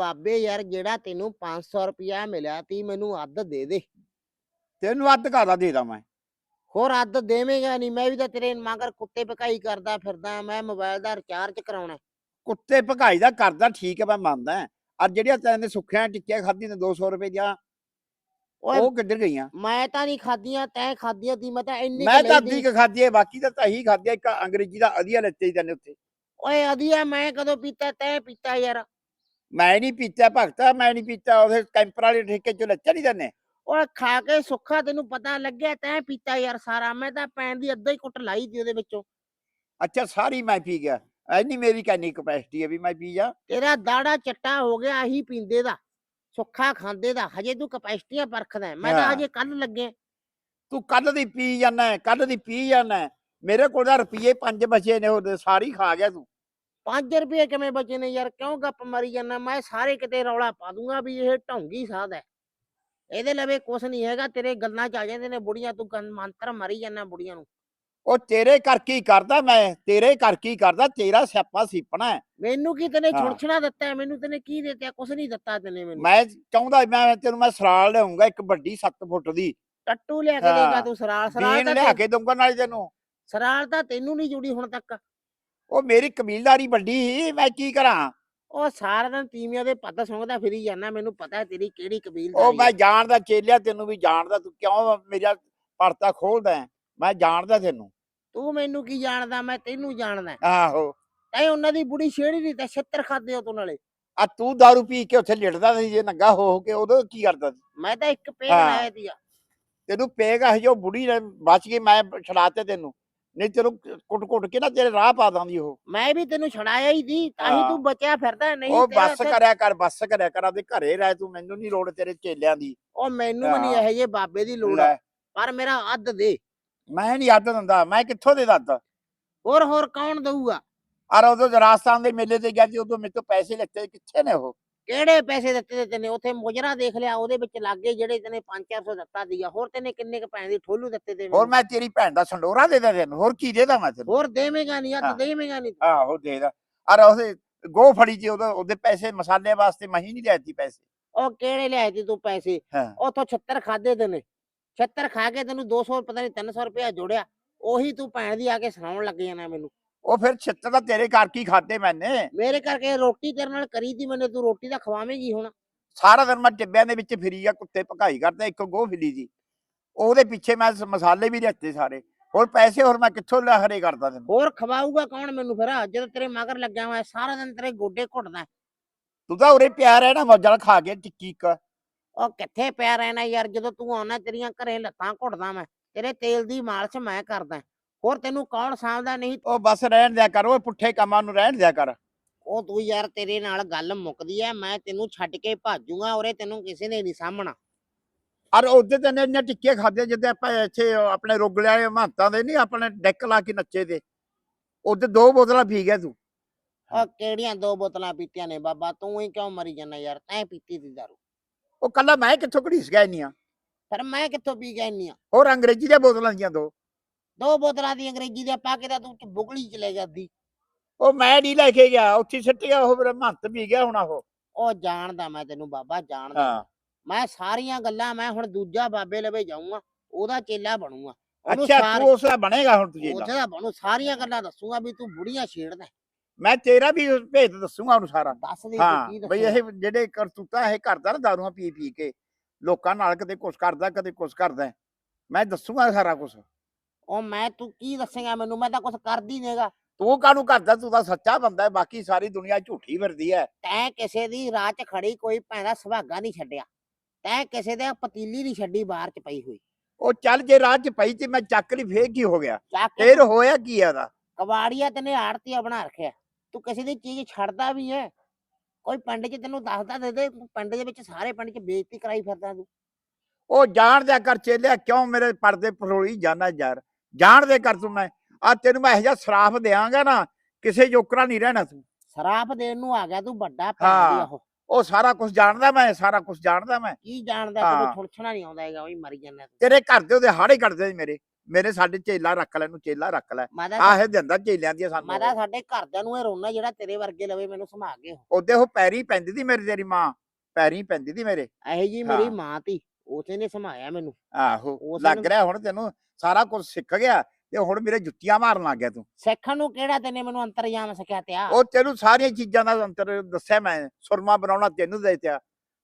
ਬਾਬੇ ਯਾਰ ਜਿਹੜਾ ਤੈਨੂੰ 500 ਰੁਪਇਆ ਮਿਲਿਆ ਤੀ ਮੈਨੂੰ ਅੱਧ ਦੇ ਦੇ। ਤੈਨੂੰ ਅੱਧ ਕਾਦਾ ਦੇਦਾ ਮੈਂ। ਹੋਰ ਅੱਧ ਦੇਵੇਂਗਾ ਨਹੀਂ ਮੈਂ ਵੀ ਤਾਂ ਤੇਰੇ ਮਗਰ ਕੁੱਤੇ ਪਕਾਈ ਕਰਦਾ ਫਿਰਦਾ ਮੈਂ ਮੋਬਾਈਲ ਦਾ ਰਿਚਾਰਜ ਕਰਾਉਣਾ। ਕੁੱਤੇ ਭਗਾਈ ਦਾ ਕਰਦਾ ਠੀਕ ਹੈ ਮੈਂ ਮੰਨਦਾ। ਆ ਜਿਹੜੀਆਂ ਤੈਨੂੰ ਸੁੱਖਿਆ ਟਿੱਕੀਆਂ ਖਾਧੀ ਨੇ 200 ਰੁਪਏ ਦੀਆਂ ਓਏ ਉਹ ਕਿੱਧਰ ਗਈਆਂ? ਮੈਂ ਤਾਂ ਨਹੀਂ ਖਾਦੀਆਂ ਤੈਂ ਖਾਦੀਆਂ ਤੀ ਮੈਂ ਤਾਂ ਇੰਨੀ ਮੈਂ ਕੁ ਤਾਂ ਲਈ ਅੱਧੀ। ਕੁ ਖਾਧੀ ਹੈ ਬਾਕੀ ਤਾਂ ਤਹੀਂ ਖਾਧੀ ਹੈ। ਇੱਕ ਅੰਗਰੇਜ਼ੀ ਦਾ ਅਧੀਆ ਲੈਤੇ ਹੀ ਤੈਨੂੰ ਉੱਥੇ। ਓਏ ਅਧੀਆ ਮੈਂ ਕਦੋਂ ਪੀਤਾ ਤੈਂ ਪੀਤਾ ਯਾਰ। ਮੈਂ ਨਹੀਂ ਪੀਤਾ ਭਗਤਾ ਮੈਂ ਨਹੀਂ ਪੀਤਾ ਉਹਦੇ ਕੈਂਪਰ ਵਾਲੇ ਠੇਕੇ ਚੋਂ ਲੱਚਾ ਨਹੀਂ ਦਨੇ ਓਏ ਖਾ ਕੇ ਸੁੱਖਾ ਤੈਨੂੰ ਪਤਾ ਲੱਗਿਆ ਤੈਂ ਪੀਤਾ ਯਾਰ ਸਾਰਾ ਮੈਂ ਤਾਂ ਪੈਣ ਦੀ ਅੱਧਾ ਹੀ ਕੁੱਟ ਲਾਈ ਤੀ ਉਹਦੇ ਵਿੱਚੋਂ। ਅੱਛਾ ਸਾਰੀ ਮੈਂ ਪੀ ਗਿਆ। ਐਨੀ ਮੇਰੀ ਕਿੰਨੀ ਕਪੈਸਿਟੀ ਹੈ ਵੀ ਮੈਂ ਪੀ ਜਾ। ਤੇਰਾ ਦਾੜਾ ਚੱਟਾ ਹੋ ਗਿਆ ਆਹੀ ਪੀਂਦੇ ਦਾ ਸੁੱਖਾ ਖਾਂਦੇ ਦਾ ਹਜੇ ਤੂੰ ਕਪੈਸਿਟੀਆਂ ਪਰਖਦਾ। ਮੈਂ ਤਾਂ। ਹਜੇ ਕੱਲ ਲੱਗਿਆ ਤੂੰ ਕੱਲ ਦੀ ਪੀ ਜਾਂਦਾ ਕੱਲ ਦੀ ਪੀ ਜਾਂਦਾ ਮੇਰੇ ਕੋਲ ਤਾਂ ਰੁਪਈਏ ਪੰਜ ਬਚੇ ਨੇ ਉਹ ਸਾਰੀ ਖਾ ਗਿਆ ਤੂੰ। 5 ਰੁਪਏ ਕਿਵੇਂ ਬਚੇ ਨੇ ਯਾਰ? ਕਿਉਂ ਗੱਪ ਮਾਰੀ ਜਾਂਦਾ? ਮੈਂ ਸਾਰੇ ਕਿਤੇ ਰੌਲਾ ਪਾ ਦੂੰਗਾ ਵੀ ਇਹ ਢੌਂਗੀ ਸਾਧ ਹੈ। ਇਹਦੇ ਲਵੇ ਕੁਛ ਨਹੀਂ ਹੈਗਾ ਤੇਰੇ ਗੱਲਾਂ ਚ ਆ ਜਾਂਦੇ ਨੇ ਬੁੜੀਆਂ ਤੂੰ ਗੰ- ਮੰਤਰ ਮਾਰੀ ਜਾਂਦਾ ਬੁੜੀਆਂ ਨੂੰ। ਉਹ ਤੇਰੇ ਕਰਕੇ ਹੀ ਕਰਦਾ ਮੈਂ? ਤੇਰੇ ਕਰਕੇ ਹੀ ਕਰਦਾ? ਤੇਰਾ ਸਿਆਪਾ ਸੀਪਣਾ ਹੈ। ਮੈਨੂੰ ਕੀ ਤੈਨੇ ਹਾਂ। ਛੁਣਛਣਾ ਦਿੱਤਾ ਹੈ? ਮੈਨੂੰ ਤੈਨੇ ਕੀ ਦਿੱਤਾ? ਕੁਛ ਨਹੀਂ ਦਿੱਤਾ ਤੈਨੇ ਮੈਨੂੰ। ਮੈਂ ਚਾਹੁੰਦਾ ਮੈਂ ਤੈਨੂੰ ਮੈਂ ਸਰਾਲ ਲਿਆਉਂਗਾ ਇੱਕ ਵੱਡੀ 7 ਫੁੱਟ ਦੀ। ਟੱਟੂ ਲਿਆ ਕੇ ਦੇਗਾ ਹਾਂ। ਤੂੰ ਸਰਾਲ। ਸਰਾਲ ਬੀਨ ਤਾਂ ਲਿਆ ਤੈਨੂੰ- ਕੇ ਦਊਂਗਾ ਨਾਲੇ ਤੈਨੂੰ। ਸਰਾਲ ਤਾਂ ਤੈਨੂੰ ਨਹੀਂ ਜੁੜੀ ਹੁਣ ਤੱਕ। ਉਹ ਮੇਰੀ ਕਬੀਲਦਾਰੀ ਵੱਡੀ ਸੀ ਮੈਂ ਕੀ ਕਰਾਂ? ਉਹ ਸਾਰਾ ਦਿਨ ਤੀਵੀਆਂ ਦੇ ਪੱਤ ਸੁੰਘਦਾ ਫਿਰੀ ਜਾਂਦਾ ਮੈਨੂੰ ਪਤਾ ਤੇਰੀ ਕਿਹੜੀ ਉਹ ਕਬੀਲਦਾਰੀ ਮੈਂ ਹੈ। ਜਾਣਦਾ ਚੇਲਿਆ ਤੈਨੂੰ ਵੀ ਜਾਣਦਾ ਤੂੰ ਕਿਉਂ ਮੇਰਾ ਪਰਤਾ ਖੋਲਦਾ ਹੈ? ਮੈਂ ਜਾਣਦਾ ਤੈਨੂੰ। ਤੂੰ ਮੈਨੂੰ ਕੀ ਜਾਣਦਾ ਮੈਂ ਤੈਨੂੰ ਜਾਣਦਾ ਆਹੋ। ਤੈ ਉਹਨਾਂ ਦੀ ਬੁੜੀ ਛੇੜੀ ਨਹੀਂ ਤੇ ਛਿੱਤਰ ਖਾਦੇ ਹੋ ਤੂੰ ਨਾਲੇ। ਆ ਤੂੰ दारू ਪੀ ਕੇ ਉੱਥੇ ਲਿਟਦਾ ਸੀ ਜੇ ਨੰਗਾ ਹੋ ਹੋ ਕੇ ਉਦੋਂ ਕੀ ਕਰਦਾ ਸੀ? ਮੈਂ ਤਾਂ ਇੱਕ ਪੇਗ ਹਾਂ। ਲਾਇਆ ਤੀ ਤੈਨੂੰ ਪੇਗਾ ਜੋ ਬੁੜੀ ਨੇ ਬਚ ਗਈ ਮੈਂ ਛੜਾਤੇ ਤੈਨੂੰ। ਨਹੀਂ ਤੈਨੂੰ ਕੁੱਟ ਕੁੱਟ ਕੇ ਨਾ ਤੇਰੇ ਰਾਹ ਪਾ ਦਾਂਦੀ ਉਹ। ਮੈਂ ਵੀ ਤੈਨੂੰ ਛੜਾਇਆ ਹੀ ਦੀ ਤਾਂ ਹੀ ਹਾਂ। ਤੂੰ ਬਚਿਆ ਫਿਰਦਾ ਨਹੀਂ ਉਹ ਤੇਰਾ ਬੱਸ ਉੱਥੇ- ਕਰਿਆ ਕਰ ਬੱਸ ਕਰਿਆ ਕਰ ਆਪਦੇ ਘਰੇ ਰਹਿ ਤੂੰ ਮੈਨੂੰ ਨਹੀਂ ਲੋੜ ਤੇਰੇ ਚੇਲਿਆਂ ਦੀ। ਉਹ ਮੈਨੂੰ ਵੀ ਨਹੀਂ ਹਾਂ। ਇਹ ਜੇ ਬਾਬੇ ਦੀ ਲੋੜ ਲੈ, ਪਰ ਮੇਰਾ ਅੱਧ ਦੇ। ਮੈਂ ਨਹੀਂ ਅੱਧ ਦਿੰਦਾ ਮੈਂ ਕਿੱਥੋਂ ਦੇ ਦੱਦ? ਹੋਰ ਹੋਰ ਕੌਣ ਦਊਗਾ? ਅਰ ਉਦੋਂ ਰਾਜਸਥਾਨ ਦੇ ਮੇਲੇ ਤੇ ਗਿਆ ਸੀ ਉਦੋਂ ਮੇਰੇ ਤੋਂ ਪੈਸੇ ਲੈਤੇ ਕਿੱਥੇ ਨੇ ਉਹ? ਕਿਹੜੇ ਪੈਸੇ ਦਿੱਤੇ ਤੇ ਤੈਨੇ? ਉੱਥੇ ਮੁਜਰਾ ਦੇਖ ਲਿਆ ਉਹਦੇ ਵਿੱਚ ਲੱਗੇ ਜਿਹੜੇ ਤੈਨੇ 5-400 ਦਿੱਤਾ ਦੀਆ ਹੋਰ ਤੈਨੇ ਕਿੰਨੇ ਕ ਪੈਸੇ ਦੀ ਠੋਲੂ ਦਿੱਤੇ ਤੇ ਹੋਰ? ਮੈਂ ਤੇਰੀ ਭੈਣ ਦਾ ਸੰਡੋਰਾ ਦੇ ਦਾਂ ਤੈਨੂੰ ਹੋਰ ਕੀ ਦੇਦਾ ਮੈਂ ਤੈਨੂੰ? ਹੋਰ ਦੇਵੇਂਗਾ ਨਹੀਂ ਹਾਂ। ਦੇਵੇਂਗਾ ਨਹੀਂ ਆਹੋ ਦੇ ਦਾ। ਅਰ ਉਹਦੇ ਗੋ ਫੜੀ ਜੀ ਉਹਦਾ ਉਹਦੇ ਪੈਸੇ ਮਸਾਲੇ ਵਾਸਤੇ ਮੈਂ ਹੀ ਨਹੀਂ ਲੈਤੀ ਪੈਸੇ। ਉਹ ਕਿਹੜੇ ਲਿਆਏ ਤੀ ਤੂੰ ਪੈਸੇ? ਉਥੋਂ 76 ਖਾਦੇ ਤੈਨੇ। 76 ਖਾ ਕੇ ਤੈਨੂੰ 200 ਪਤਾ ਨਹੀਂ 300 ਰੁਪਇਆ ਜੋੜਿਆ। ਉਹੀ ਤੂੰ ਭੈਣ ਦੀ ਆ ਕੇ ਸੁਣਾਉਣ ਲੱਗ ਜਾਣਾ ਮੈਨੂੰ। ਉਹ ਫਿਰ ਛਿੱਤਰ ਤਾਂ ਤੇਰੇ ਕਰਕੇ ਹੀ ਖਾਦੇ ਮੈਨੇ? ਮੇਰੇ ਕਰਕੇ ਰੋਟੀ ਤੇਰੇ ਨਾਲ ਕਰੀ ਤੀ ਮੈਨੇ ਤੂੰ ਰੋਟੀ ਤਾਂ ਖਵਾਵੇਂਗੀ ਹੁਣ। ਸਾਰਾ ਦਿਨ ਮੈਂ ਟਿੱਬਿਆਂ ਦੇ ਵਿੱਚ ਫਿਰੀ ਆ ਕੁੱਤੇ ਭਕਾਈ ਕਰਦਾ ਇੱਕ ਗੋ ਫਿਲੀ ਜੀ ਉਹਦੇ ਪਿੱਛੇ ਮੈਂ ਸ- ਮਸਾਲੇ ਵੀ ਲਿਆਤੇ ਸਾਰੇ। ਹੋਰ ਪੈਸੇ ਹੋਰ ਮੈਂ ਕਿੱਥੋਂ ਲਹਰੇ ਕਰਦਾ ਤੈਨੂੰ? ਹੋਰ ਖਵਾਊਗਾ ਕੌਣ ਮੈਨੂੰ ਫਿਰ? ਜਦੋਂ ਤੇਰੇ ਮਗਰ ਲੱਗਿਆ ਹੋਇਆ ਸਾਰਾ ਦਿਨ ਤੇਰੇ ਗੋਡੇ ਘੁੱਟਦਾ। ਤੂੰ ਤਾਂ ਉਰੇ ਪਿਆ ਰਹਿਣਾ ਮੌਜਾਂ ਨਾਲ ਖਾ ਕੇ ਟਿੱਕੀ ਇੱਕ। ਉਹ ਕਿੱਥੇ ਪਿਆ ਰਹਿਣਾ ਯਾਰ ਜਦੋਂ ਤੂੰ ਆਉਣਾ ਤੇਰੀਆਂ ਘਰੇ ਲੱਤਾਂ ਘੁੱਟਦਾ ਮੈਂ। ਤੇਰੇ ਤੇਲ ਦੀ ਮਾਲਸ਼ ਮੈਂ ਕਰਦਾ। ਹੋਰ ਤੈਨੂੰ ਕੌਣ ਸਾਂਭਦਾ ਨਹੀਂ? ਉਹ ਬਸ ਰਹਿਣ ਦਿਆ ਕਰ ਉਹ ਪੁੱਠੇ ਕੰਮਾਂ ਨੂੰ ਰਹਿਣ ਦਿਆ ਕਰ। ਉਹ ਤੂੰ ਯਾਰ ਤੇਰੇ ਨਾਲ ਗੱਲ ਮੁੱਕਦੀ ਐ ਮੈਂ ਤੈਨੂੰ ਛੱਡ ਕੇ ਭਾਜੂਗਾ ਔਰੇ ਤੈਨੂੰ ਕਿਸੇ ਨੇ ਨਹੀਂ ਸਾਹਮਣਾ ਅਰ ਉਹਦੇ ਤੇ ਨੇ ਇੰਨੇ ਟਿੱਕੇ ਖਾਦੇ ਜਿੱਦੇ ਆਪਾਂ ਇੱਥੇ ਆਪਣੇ ਰੁਗਲੇ ਵਾਲੇ ਮਹੰਤਾਂ ਦੇ ਨਹੀਂ ਆਪਣੇ ਡੈਕ ਲਾ ਕੇ ਨੱਚੇ ਤੇ ਉਹਦੇ ਦੋ ਬੋਤਲਾਂ ਪੀ ਗਿਆ ਤੂੰ। ਉਹ ਕਿਹੜੀਆਂ ਦੋ ਬੋਤਲਾਂ ਪੀਤੀਆਂ ਨੇ ਬਾਬਾ ਤੂੰ ਹੀ ਕਿਉਂ ਮਰੀ ਜਾਂਦਾ ਯਾਰ ਤੈਂ ਪੀਤੀ ਦੀ ਦਾਰੂ। ਉਹ ਕੱਲਾ ਮੈਂ ਕਿੱਥੋਂ ਘੜੀਸ ਗਿਆ ਇੰਨੀਆਂ? ਫਿਰ ਮੈਂ ਕਿੱਥੋਂ ਪੀ ਗਿਆ ਇੰਨੀਆਂ? ਹੋਰ ਅੰਗਰੇਜ਼ੀ ਦੀਆਂ ਬੋਤਲਾਂ ਦੀਆਂ ਦੋ। ਦੋ ਬੋਤਲਾਂ ਦੀ ਅੰਗਰੇਜ਼ੀ ਦੇ ਪਾ ਕੇ ਤਾਂ ਤੂੰ ਬੁਗਲੀ ਚਲੇ ਜਾਂਦੀ। ਉਹ ਮੈਂ ਨਹੀਂ ਲੈ ਕੇ ਗਿਆ ਉੱਥੇ ਸਿੱਟ ਗਿਆ ਉਹ ਮੇਰਾ ਮਹੰਤ ਪੀ ਗਿਆ ਹੁਣ ਉਹ। ਉਹ ਜਾਣਦਾ ਮੈਂ ਤੈਨੂੰ ਬਾਬਾ ਜਾਣਦਾ ਹਾਂ। ਮੈਂ। ਸਾਰੀਆਂ ਗੱਲਾਂ ਮੈਂ ਹੁਣ ਦੂਜਾ ਬਾਬੇ ਲਵੇ ਜਾਊਂਗਾ ਉਹਦਾ ਚੇਲਾ ਬਣੂੰਗਾ। ਉਹਨੂੰ ਅੱਛਾ ਸਾਰ- ਤੂੰ ਉਸਦਾ ਬਣੇਗਾ ਹੁਣ ਤੁਝੇ ਉੱਥੇ ਦਾ ਬਣੂ ਸਾਰੀਆਂ ਗੱਲਾਂ ਦੱਸੂਗਾ ਵੀ ਤੂੰ ਬੁੜੀਆਂ ਛੇੜਦਾ। ਹੈ। ਮੈਂ ਤੇਰਾ ਵੀ ਭੇਤ ਦੱਸੂਗਾ ਉਹਨੂੰ ਸਾਰਾ। ਦੱਸ ਦੇ ਤੂੰ ਹਾਂ ਬਈ ਦੱਸੇਗਾ। ਇਹ ਜਿਹੜੇ ਕਰਤੂਤਾਂ ਇਹ ਕਰਦਾ ਨਾ ਦਾਰੂਆਂ ਪੀ ਪੀ ਕੇ ਲੋਕਾਂ ਨਾਲ ਕਦੇ ਕੁਛ ਕਰਦਾ ਕਦੇ ਕੁਛ ਕਰਦਾ। ਮੈਂ ਦੱਸੂਗਾ ਸਾਰਾ ਕੁਝ ਉਹ ਮੈਂ ਤੂੰ ਕੀ ਦੱਸੇਗਾ ਮੈਨੂੰ? ਮੈਂ ਤਾਂ ਕੁਝ ਕਰਦੀ ਨਹੀਂਗਾ ਤੂੰ ਕਾਹਨੂੰ ਕਰਦਾ? ਤੂੰ ਤਾਂ ਸੱਚਾ ਬੰਦਾ ਹੈ ਬਾਕੀ ਸਾਰੀ ਦੁਨੀਆ ਝੂਠੀ ਫਿਰਦੀ ਹੈ। ਤੈਂ ਕਿਸੇ ਦੀ ਰਾਹ 'ਚ ਖੜੀ ਕੋਈ ਭੈਣਾ ਸੁਹਾਗਾ ਨਹੀਂ ਛੱਡਿਆ। ਤੈਂ ਕਿਸੇ ਦੇ ਪਤੀਲੀ ਨਹੀਂ ਛੱਡੀ ਬਾਹਰ 'ਚ ਪਈ ਹੋਈ। ਉਹ ਚੱਲ ਜੇ ਰਾਹ ਚ ਪਈ ਤੇ ਮੈਂ ਚੱਕ ਲਈ ਫੇਰ ਕੀ ਹੋ ਗਿਆ? ਚੱਕ ਕੇ ਫੇਰ ਹੋਇਆ ਕੀ ਆ ਦਾ ਕਬਾੜੀਆ ਤੈਨੇ ਆੜਤੀਆ ਬਣਾ ਰੱਖਿਆ। ਤੂੰ ਕਿਸੇ ਦੀ ਚੀਜ਼ ਛੱਡਦਾ ਵੀ ਹੈ। ਕੋਈ ਪਿੰਡ 'ਚ ਤੈਨੂੰ ਦੱਸਦਾ ਦੇ ਦੇ ਪਿੰਡ ਦੇ ਵਿੱਚ ਸਾਰੇ ਪਿੰਡ 'ਚ ਬੇਇੱਜ਼ਤੀ ਕਰਾਈ ਫਿਰਦਾ ਤੂੰ। ਉਹ ਜਾਣ ਦਿਆ ਕਰ ਚੇਲਿਆ ਕਿਉਂ ਮੇਰੇ ਪਰਦੇ ਪਰੋਲੀ ਜਾਣਾ ਯਾਰ? ਜਾਣ ਦੇ ਕਰ ਤੂੰ ਮੈਂ। ਆ ਤੈਨੂੰ ਮੈਂ ਇਹੋ ਜਿਹਾ ਸਰਾਫ ਦਿਆਂਗਾ ਨਾ ਕਿਸੇ ਜੋਕਰਾ ਨਹੀਂ ਰਹਿਣਾ ਤੂੰ। ਸਰਾਪ ਦੇਣ ਨੂੰ ਆ ਗਿਆ ਤੂੰ ਵੱਡਾ ਦੀ ਹਾਂ। ਉਹ ਉਹ ਸਾਰਾ ਕੁਝ ਜਾਣਦਾ ਮੈਂ ਸਾਰਾ ਕੁਝ ਜਾਣਦਾ ਮੈਂ। ਕੀ ਜਾਣਦਾ ਤੈਨੂੰ। ਛੁਣਛਣਾ ਨਹੀਂ ਆਉਂਦਾ ਹੈਗਾ ਉਹੀ ਮਰੀ ਜਾਂਦਾ ਤੇਰੇ ਘਰ ਦੇ ਉਹਦੇ ਹਾੜੇ ਕੱਢਦੇ ਸੀ ਮੇਰੇ। ਮੇਰੇ ਸਾਡੇ ਚੇਲਾ ਰੱਖ ਲੈ ਨੂੰ ਚੇਲਾ ਰੱਖ ਲੈ। ਆਹੇ ਦਿੰਦਾ ਚੇਲਿਆਂ ਦੀਆਂ ਸਾਨੂੰ। ਮੈਂ ਤਾਂ ਸਾਡੇ ਘਰਦਿਆਂ ਨੂੰ ਇਹ ਰੋਣਾ ਜਿਹੜਾ ਤੇਰੇ ਵਰਗੇ ਲਵੇ ਮੈਨੂੰ ਸਮਾ ਕੇ ਉਹਦੇ ਉਹ ਪੈਰੀ ਪੈਂਦੀ ਦੀ ਮੇਰੀ ਤੇਰੀ ਮਾਂ। ਪੈਰੀ ਪੈਂਦੀ ਦੀ ਮੇਰੇ। ਇਹੋ ਜੀ ਮੇਰੀ। ਮਾਂ ਤੀ ਉਸੇ ਨੇ ਸਮਾਇਆ ਮੈਨੂੰ। ਆਹੋ ਲੱਗ ਨੂੰ- ਰਿਹਾ ਹੁਣ ਤੈਨੂੰ। ਸਾਰਾ ਕੁਝ ਸਿੱਖ ਗਿਆ ਤੇ ਹੁਣ ਮੇਰੇ ਜੁੱਤੀਆਂ ਮਾਰਨ ਲੱਗ ਗਿਆ ਤੂੰ। ਸਿੱਖਣ ਨੂੰ ਕਿਹੜਾ ਤੈਨੇ ਮੈਨੂੰ ਅੰਤਰਜਾਮ ਸਿੱਖਿਆ ਤਿਆ? ਉਹ ਤੈਨੂੰ ਸਾਰੀਆਂ ਚੀਜ਼ਾਂ ਦਾ ਅੰਤਰ ਦੱਸਿਆ ਮੈਂ ਸੁਰਮਾ ਬਣਾਉਣਾ ਤੈਨੂੰ ਦੇ ਦਿੱਤਾ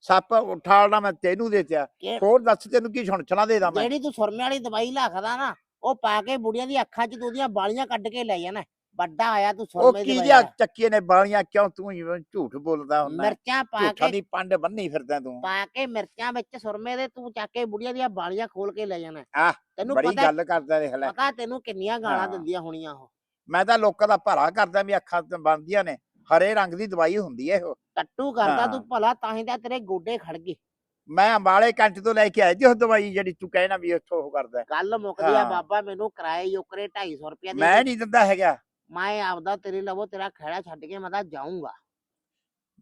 ਸੱਪ ਉਠਾਲਣਾ ਮੈਂ ਤੈਨੂੰ ਦੇ ਕਿ- ਹੋਰ ਦੱਸ ਤੈਨੂੰ ਕੀ ਸੁਣਛਣਾ ਦੇਦਾ ਮੈਂ? ਜਿਹੜੀ ਤੂੰ ਸੁਰਮੇ ਵਾਲੀ ਦਵਾਈ ਲਾਖਦਾ ਨਾ ਉਹ ਪਾ ਕੇ ਬੁੜੀਆਂ ਦੀ ਅੱਖਾਂ 'ਚ ਤੂੰ ਉਹਦੀਆਂ ਬਾਲੀਆਂ ਕੱਢ ਕੇ ਲੈ ਜਾਣਾ। ਵੱਡਾ ਆਇਆ ਤੂੰ ਉਹ ਸੁਰਮੇ ਕੀ ਲੈ। ਚੱਕੀਏ ਨੇ ਬਾਲੀਆਂ ਕਿਉਂ ਤੂੰ ਹੀ ਝੂਠ ਬੋਲਦਾ ਹੁੰਦਾ ਮਿਰਚਾਂ ਪਾ ਝੂਠਾਂ ਕੇ ਦੀ ਪੰਡ ਬੰਨੀ ਫਿਰਦਾ ਤੂੰ ਪਾ ਕੇ ਮਿਰਚਾਂ ਵਿੱਚ ਸੁਰਮੇ ਦੇ ਤੂੰ ਚੱਕ ਕੇ ਬੁੜੀਆਂ ਦੀਆਂ ਬਾਲੀਆਂ ਖੋਲ ਕੇ ਲੈ ਜਾਣਾ ਆਹ, ਤੈਨੂੰ ਬੜੀ ਪਤਾ ਗੱਲ ਕਰਦਾ ਦੇਖ ਲੈ ਪਤਾ ਤੈਨੂੰ ਕਿੰਨੀਆਂ ਗਾਲਾਂ ਹਾਂ। ਦਿੰਦੀਆਂ ਹੋਣੀਆਂ ਉਹ ਮੈਂ ਤਾਂ ਲੋਕਾਂ ਦਾ ਭਲਾ ਕਰਦਾ ਵੀ ਅੱਖਾਂ ਤੇ ਬਣਦੀਆਂ ਨੇ ਹਰੇ ਰੰਗ ਦੀ ਦਵਾਈ ਹੁੰਦੀ ਹੈ ਉਹ ਟੱਟੂ ਕਰਦਾ ਹਾਂ। ਤੂੰ ਭਲਾ ਤਾਂ ਹੀ ਤਾਂ ਤੇਰੇ ਗੋਡੇ ਖੜ ਗਏ ਮੈਂ ਅੰਬਾਲੇ ਕੰਟ ਤੋਂ ਲੈ ਕੇ ਆਇਆ ਜੀ ਉਹ ਦਵਾਈ ਜਿਹੜੀ ਤੂੰ ਕਹਿਣਾ ਵੀ ਇੱਥੋਂ ਉਹ ਕਰਦਾ ਹੈ। ਗੱਲ ਮੁੱਕਦੀ ਆ ਹਾਂ। ਬਾਬਾ ਮੈਨੂੰ ਕਿਰਾਏ ਯੋਕਰੇ 250 ਰੁਪਏ ਦੇ ਮੈਂ। ਨਹੀਂ ਦਿੰਦਾ ਹੈਗਾ ਮੈਂ ਆਪਦਾ ਤੇਰੇ ਲਵੋ ਤੇਰਾ ਖੜਾ ਛੱਡ ਕੇ ਮੈਂ ਤਾਂ ਜਾਊਂਗਾ।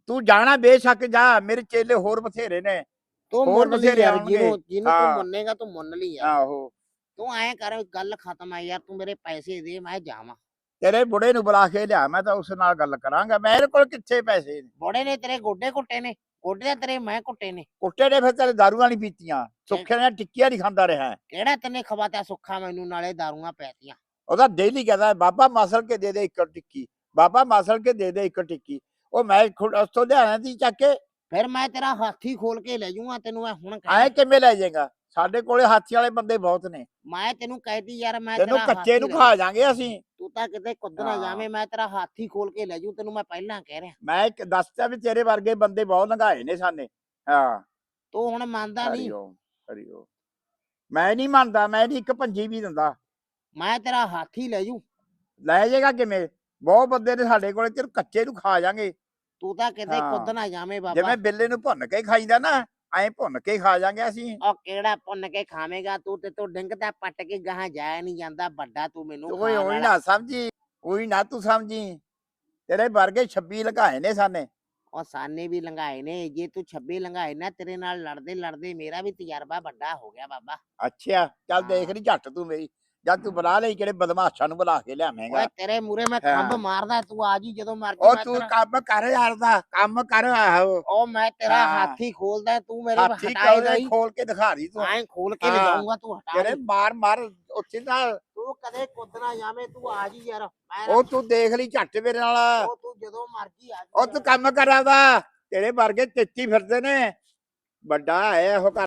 ਤੂੰ ਜਾਣਾ ਬੇਸ਼ੱਕ ਜਾ ਮੇਰੇ ਚੇਲੇ ਹੋਰ ਬਥੇਰੇ ਨੇ। ਤੂੰ ਹੋਰ ਮੁੰਨ ਲਈ ਬਥੇਰੇ ਯਾਰ ਆਉਣਗੇ। ਜਿਹਨੂੰ ਜਿਹਨੂੰ ਹਾਂ। ਤੂੰ ਮੰਨੇਗਾ ਤੂੰ ਮੁੰਨ ਲਈ ਯਾਰ ਆਹੋ। ਤੂੰ ਐਂ ਕਰ ਗੱਲ ਖਤਮ ਆ ਯਾਰ ਤੂੰ ਮੇਰੇ ਪੈਸੇ ਦੇ ਮੈਂ ਜਾਵਾਂ। ਤੇਰੇ ਬੁੜੇ ਨੂੰ ਬੁਲਾ ਕੇ ਲਿਆ ਮੈਂ ਤਾਂ ਉਸ ਨਾਲ ਗੱਲ ਕਰਾਂਗਾ। ਮੇਰੇ ਕੋਲ ਕਿੱਥੇ ਪੈਸੇ ਨੇ? ਬੋੜੇ ਨੇ ਤੇਰੇ ਗੋਡੇ ਘੁੱਟੇ ਨੇ ਗੋਡੇ ਤਾਂ ਤੇਰੇ ਮੈਂ ਘੁੱਟੇ ਨੇ। ਕੁੱਟੇ ਨੇ ਫਿਰ ਤੇਰੇ ਦਾਰੂਆਂ ਨਹੀਂ ਪੀਤੀਆਂ। ਸੁੱਖੇ ਨੇ ਟਿੱਕੀਆਂ ਨਹੀਂ ਖਾਂਦਾ ਰਿਹਾ। ਕਿਹੜਾ ਤੈਨੇ ਖਵਾਤਾ ਸੁੱਖਾ ਮੈਨੂੰ ਨਾਲੇ ਦਾਰੂਆਂ ਪੈਤੀਆਂ ਉਹਦਾ ਡੇਲੀ ਕਹਿੰਦਾ ਬਾਬਾ ਮਸਲ ਕੇ ਦੇ ਦੇ ਇੱਕ ਟਿੱਕੀ ਬਾਬਾ ਮਸਲ ਕੇ ਦੇ ਦੇ ਇੱਕ ਟਿੱਕੀ। ਉਹ ਮੈਂ ਖੁਦ ਉਸ ਤੋਂ ਲਿਆਣਾ ਸੀ ਚੱਕ ਕੇ। ਫਿਰ ਮੈਂ ਤੇਰਾ ਹਾਥੀ ਖੋਲ ਕੇ ਲੈ ਜਾਊਂਗਾ ਤੈਨੂੰ ਮੈਂ ਹੁਣ ਕਹਿ ਕਿਵੇਂ ਲੈ ਜਾਏਗਾ? ਸਾਡੇ ਕੋਲੇ ਹਾਥੀ ਵਾਲੇ ਬੰਦੇ ਬਹੁਤ ਨੇ। ਮੈਂ ਤੈਨੂੰ ਕਹਿਤੀ ਯਾਰ ਮੈਂ ਤੈਨੂੰ ਤੇਰਾ ਕੱਚੇ ਹਾਥੀ ਨੂੰ ਲੈ ਖਾ ਜਾਾਂਗੇ ਅਸੀਂ। ਤੂੰ ਤਾਂ ਕਿਤੇ ਕੁੱਦ ਨਾ ਹਾਂ। ਜਾਵੇਂ ਮੈਂ ਤੇਰਾ ਹਾਥੀ ਖੋਲ ਕੇ ਲੈ ਜੂ ਤੈਨੂੰ ਮੈਂ ਪਹਿਲਾਂ ਕਹਿ ਰਿਹਾ। ਮੈਂ ਇੱਕ ਦੱਸਦਾ ਵੀ ਤੇਰੇ ਵਰਗੇ ਬੰਦੇ ਬਹੁਤ ਲੰਘਾਏ ਨੇ ਸਾਨੇ। ਹਾਂ। ਤੂੰ ਹੁਣ ਮੰਨਦਾ ਨਹੀਂ। ਹਰੀਓ ਹਰੀਓ ਮੈਂ ਨਹੀਂ ਮੰਨਦਾ ਮੈਂ ਨਹੀਂ ਇੱਕ ਪੰਜੀ ਵੀ ਦਿੰਦਾ। ਮੈਂ ਤੇਰਾ ਹਾਥੀ ਲੈ ਜੂ ਲੈ ਜਾਏਗਾ ਕਿਵੇਂ? ਬਹੁਤ ਬੰਦੇ ਨੇ ਸਾਡੇ ਕੋਲੇ ਤੈਨੂੰ ਕੱਚੇ ਨੂੰ ਖਾ ਜਾਾਂਗੇ। ਤੂੰ ਤਾਂ ਕਿਤੇ ਹਾਂ। ਕੁੱਦ ਨਾ ਜਾਵੇਂ ਬਾਬਾ। ਜਿਵੇਂ ਬਿੱਲੇ ਨੂੰ ਭੁੰਨ ਕੇ ਖਾਈਦਾ ਨਾ ਐਂ ਭੁੰਨ ਕੇ ਖਾ ਜਾਾਂਗੇ ਅਸੀਂ। ਉਹ ਕਿਹੜਾ ਪੁੰਨ ਕੇ ਖਾਵੇਂਗਾ? ਤੂੰ ਤੇ ਤੂੰ ਡਿੰਗ ਤਾਂ ਪੱਟ ਕੇ ਗਾਹਾਂ ਜਾਇਆ ਨਹੀਂ ਜਾਂਦਾ ਵੱਡਾ ਤੂੰ ਮੈਨੂੰ ਤੂੰ ਖਾਣ ਉਹੀ ਵਾਲਾ। ਨਾ ਸਮਝੀ ਉਹੀ ਨਾ ਤੂੰ ਸਮਝੀ। ਤੇਰੇ ਵਰਗੇ 26 ਲਗਾਏ ਨੇ ਸਾਨੇ। ਉਹ ਸਾਨੇ ਵੀ ਲੰਘਾਏ ਨੇ ਜੇ ਤੂੰ 26 ਲੰਘਾਏ ਨਾ ਤੇਰੇ ਨਾਲ ਲੜਦੇ ਲੜਦੇ ਮੇਰਾ ਵੀ ਤਜਰਬਾ ਵੱਡਾ ਹੋ ਗਿਆ ਬਾਬਾ। ਅੱਛਾ ਚੱਲ ਦੇਖ ਹਾਂ। ਲਈ ਝੱਟ ਤੂੰ ਮੇਰੀ। ਜਦ ਤੂੰ ਬੁਲਾ ਲਈ ਕਿਹੜੇ ਬਦਮਾਸ਼ਾਂ ਨੂੰ ਬੁਲਾ ਕੇ ਲਿਆਵੇਂਗਾ? ਓਏ ਤੇਰੇ ਮੂਰੇ ਮੈਂ ਖੰਭ ਹਾਂ। ਮਾਰਦਾ ਤੂੰ ਆ ਜੀ ਜਦੋਂ ਮਰਜ਼ੀ ਉਹ ਮੈਂ ਤੂੰ ਤੇਰਾ- ਕੰਮ ਕਰ ਯਾਰ ਦਾ ਕੰਮ ਕਰ ਆਹੋ। ਉਹ ਮੈਂ ਤੇਰਾ ਹਾਂ। ਹਾਥੀ ਖੋਲਦਾ ਤੂੰ ਮੇਰੇ ਹਾਥੀ ਹਟਾਏ ਕੋਲੇ ਗਈ ਖੋਲ ਕੇ ਦਿਖਾ ਦੀ ਤੂੰ? ਐਂ ਖੋਲ ਕੇ ਹਾਂ। ਲਿਜਾਊਂਗਾ ਤੂੰ ਹਟਾ ਤੇਰੇ ਲਈ। ਮਾਰ ਮਾਰ ਉੱਥੇ ਦਾ ਤੂੰ ਕਦੇ ਕੁੱਦ ਨਾ ਜਾਵੇਂ ਤੂੰ ਆ ਜੀ ਯਾਰ। ਮੈਂ ਉਹ ਤੂੰ ਦੇਖ ਲਈ ਝੱਟ ਮੇਰੇ ਨਾਲ। ਉਹ ਤੂੰ ਜਦੋਂ ਮਰਜ਼ੀ ਆ ਜੀ ਉਹ ਤੂੰ ਕੰਮ ਕਰਾਦਾ ਤੇਰੇ ਵਰਗੇ ਤੇਤੀ ਫਿਰਦੇ ਨੇ। ਵੱਡਾ ਹੈ ਉਹ